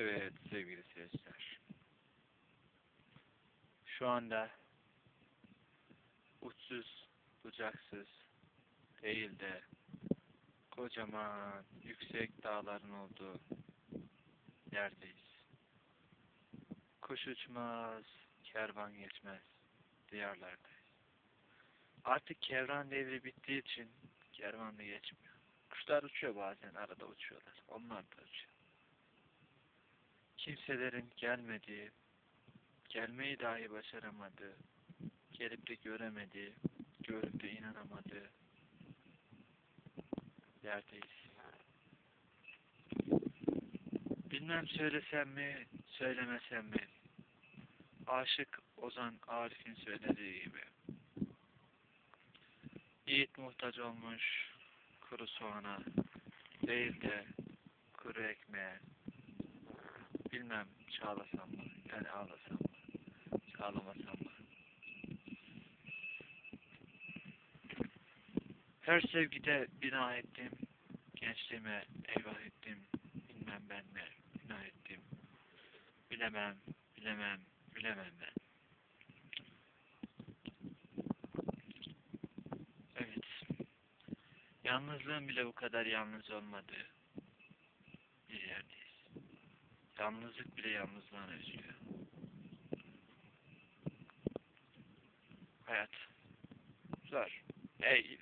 Evet sevgili seyirciler. Şu anda uçsuz, bucaksız değil de kocaman yüksek dağların olduğu yerdeyiz. Kuş uçmaz, kervan geçmez diyarlardayız. Artık kervan devri bittiği için kervan da geçmiyor. Kuşlar uçuyor bazen, arada uçuyorlar. Onlar da uçuyor kimselerin gelmediği, gelmeyi dahi başaramadığı, gelip de göremediği, görüp de inanamadığı yerdeyiz. Bilmem söylesem mi, söylemesem mi? Aşık Ozan Arif'in söylediği gibi. Yiğit muhtaç olmuş kuru soğana, değil de kuru ekmeğe. Bilmem çağlasam mı, yani ağlasam mı, çağlamasam mı? Her sevgide bina ettim, gençliğime eyvah ettim, bilmem ben ne bina ettim. Bilemem, bilemem, bilemem ben. Evet, yalnızlığın bile bu kadar yalnız olmadığı bir yerdeyiz. Yalnızlık bile yalnızlığına üzülüyor. Hayat. Zor. Ey